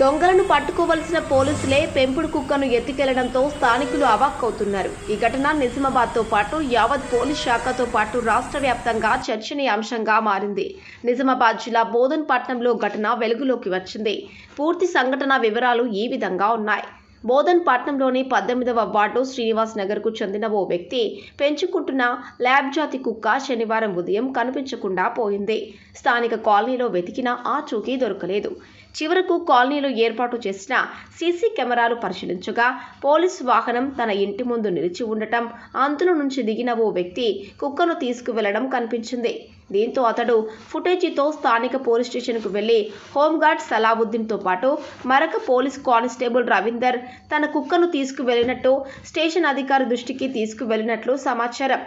దొంగలను పట్టుకోవలసిన పోలీసులే పెంపుడు కుక్కను ఎత్తుకెళ్ళడంతో స్థానికులు అవాక్కవుతున్నారు. ఈ ఘటన నిజామాబాద్తో పాటు యావత్ పోలీస్ శాఖతో పాటు రాష్ట్ర వ్యాప్తంగా చర్చనీయాంశంగా మారింది. నిజామాబాద్ జిల్లా బోధన్ పట్టణంలో ఘటన వెలుగులోకి వచ్చింది. పూర్తి సంఘటన వివరాలు ఈ విధంగా ఉన్నాయి. బోధన్ పట్నంలోని పద్దెనిమిదవ వార్డు శ్రీనివాస్ నగర్కు చెందిన ఓ వ్యక్తి పెంచుకుంటున్న ల్యాబ్ జాతి కుక్క శనివారం ఉదయం కనిపించకుండా పోయింది. స్థానిక కాలనీలో వెతికినా ఆచూకీ దొరకలేదు. చివరకు కాలనీలో ఏర్పాటు చేసిన సీసీ కెమెరాలు పరిశీలించగా పోలీసు వాహనం తన ఇంటి ముందు నిలిచి ఉండటం అంతుల నుంచి దిగిన ఓ వ్యక్తి కుక్కను తీసుకువెళ్ళడం కనిపించింది. దీంతో అతడు ఫుటేజీతో స్థానిక పోలీస్ స్టేషన్కు వెళ్ళి హోంగార్డ్ సలావుద్దీన్తో పాటు మరొక పోలీస్ కానిస్టేబుల్ రవీందర్ తన కుక్కను తీసుకువెళ్ళినట్టు స్టేషన్ అధికారి దృష్టికి తీసుకువెళ్ళినట్లు సమాచారం.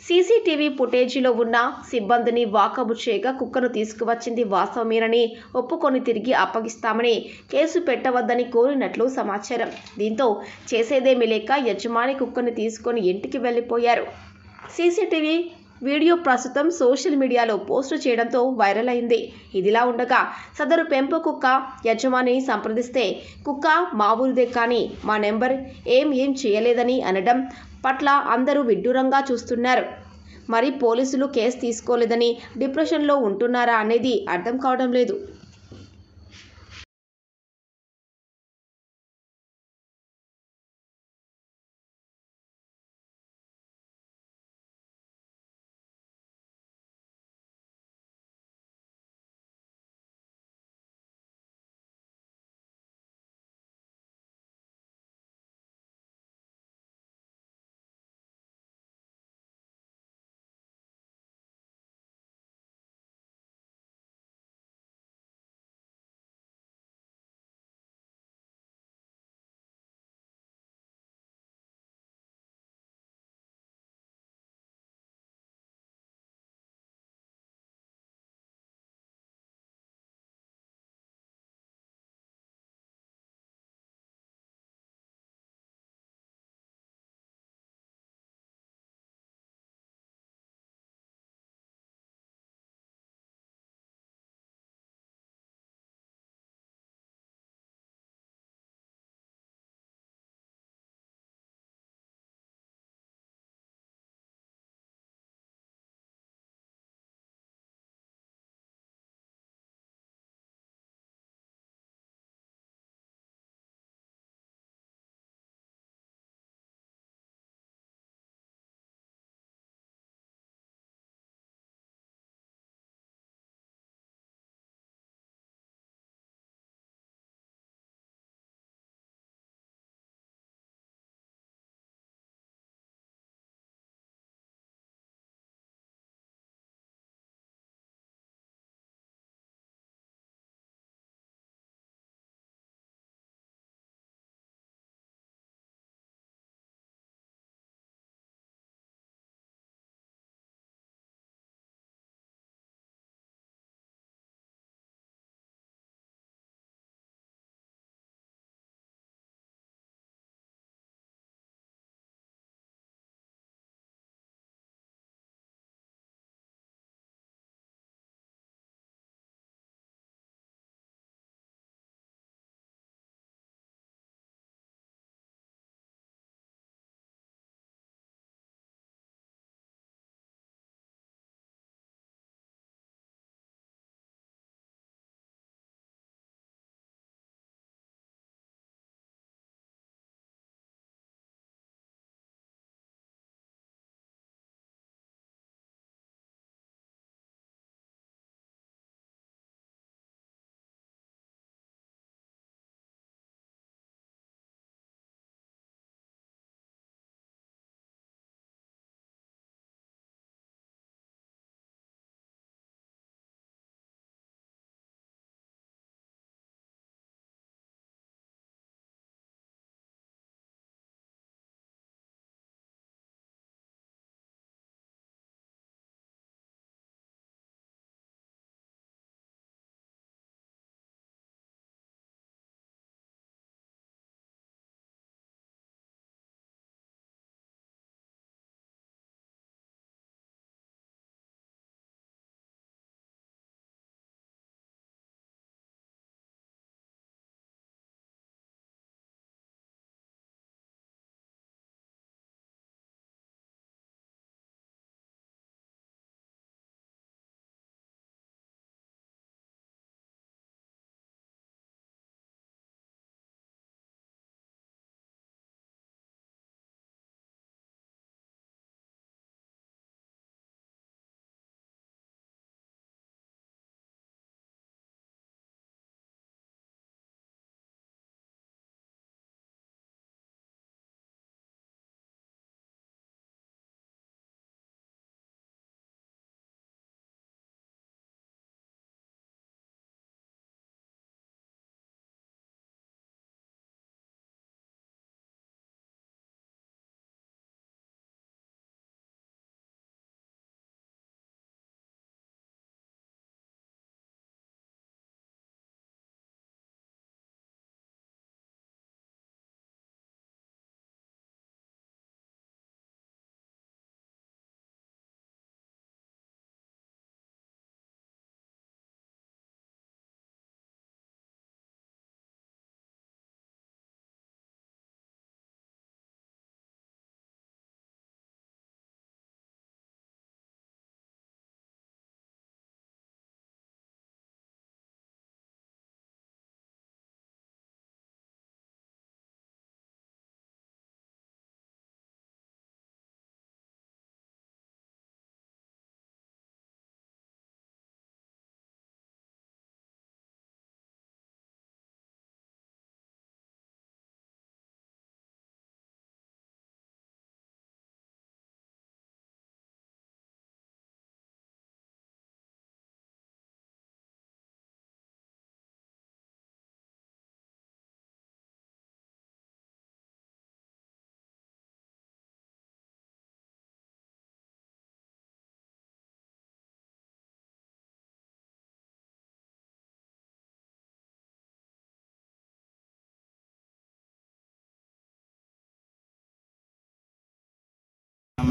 సీసీటీవీ ఫుటేజీలో ఉన్న సిబ్బందిని వాకబు చేయగా కుక్కను తీసుకువచ్చింది వాస్తవమేనని ఒప్పుకొని తిరిగి అప్పగిస్తామని కేసు పెట్టవద్దని కోరినట్లు సమాచారం. దీంతో చేసేదేమీ లేక యజమాని కుక్కను తీసుకొని ఇంటికి వెళ్ళిపోయారు సీసీటీవీ వీడియో ప్రస్తుతం సోషల్ మీడియాలో పోస్ట్ చేయడంతో వైరల్ అయింది. ఇదిలా ఉండగా సదరు పెంపు కుక్క యజమాని సంప్రదిస్తే కుక్క మా ఊరిదే కానీ మా నెంబర్ ఏం ఏం చేయలేదని అనడం పట్ల అందరూ విడ్డూరంగా చూస్తున్నారు. మరి పోలీసులు కేసు తీసుకోలేదని డిప్రెషన్లో ఉంటున్నారా అనేది అర్థం కావడం లేదు.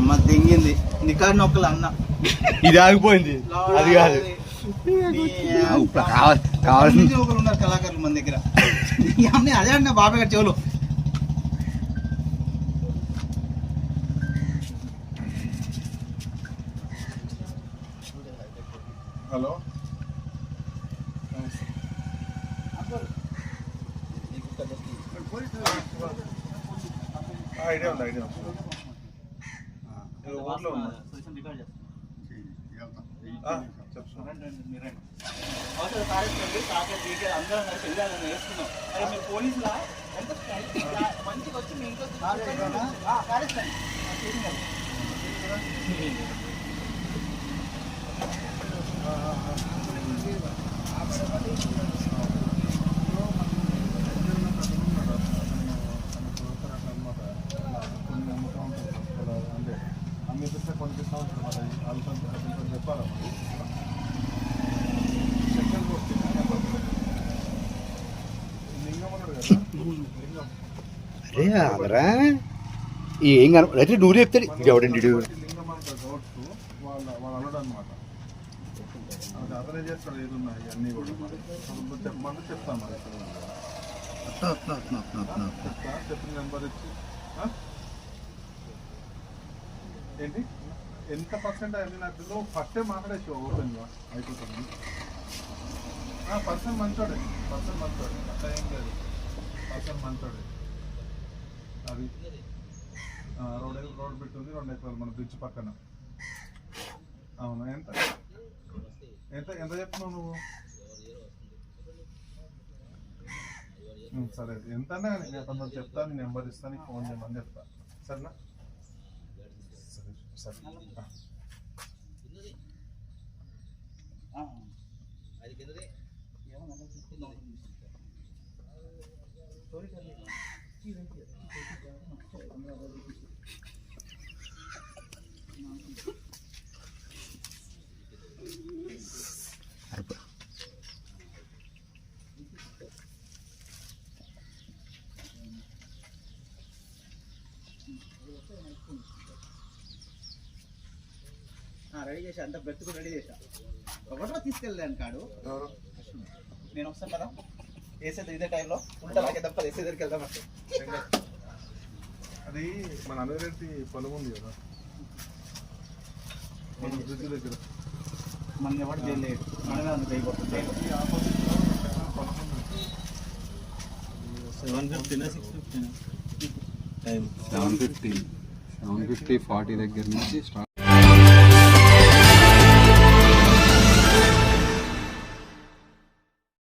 అమ్మ దింగింది నికాడి నొక్కలు అన్న. ఇది ఆగిపోయింది. అది కాదు. కావాల్సింది నుంచి ఒకరు ఉన్నారు కళాకారులు మన దగ్గర. ఈ అమ్మ అదే అన్న బాబాయ్ గారి చెవులు. హలో. ఐడియా ఉంది ఐడియా ఉంది? ఊర్లో పోలీసులా? ఎంత మంచిగా వచ్చి మీ ఇంట్లో అరే అదరా ఏం కన అయితే డూరి చెప్తాడు ఇది ఎవడండి లింగం వాళ్ళ వాళ్ళ అనమాట అది చేస్తాడు ఇవన్నీ కూడా చెప్తా ఏంటి ఎంత పర్సెంట్ అయింది నాకు ఫస్టే మాట్లాడేసి ఓపెన్గా అయిపోతుంది పర్సన్ మంచోడే. పర్సన్ మంచోడే. అట్లా ఏం లేదు. పర్సన్ మంచోడే అది రోడ్ రోడ్ పెట్టుంది రెండు ఎకరాలు మన బ్రిడ్జ్ పక్కన. అవునా? ఎంత? ఎంత ఎంత చెప్తున్నావు నువ్వు? సరే ఎంత నేను చెప్తాను నెంబర్ ఇస్తాను ఫోన్ చేయమని చెప్తా. సరేనా? సరే సరే. రెడీ చేసా. అంత బ్రెత్ రెడీ చేసా. ఒకటో తీసుకెళ్ళాను కాడు. నేను వస్తాను కదా. వేసేది ఇదే టైంలో ఉంటా నాకే తప్ప వేసే దగ్గరికి వెళ్దాం అంటే. అది మన అనురెడ్డి పొలం ఉంది కదా. మన దగ్గర. మన ఎవరు చేయలేదు మనమే ఉంది. సెవెన్ ఫిఫ్టీనా six ఫిఫ్టీనా seven fifty seven fifty forty దగ్గర నుంచి స్టార్ట్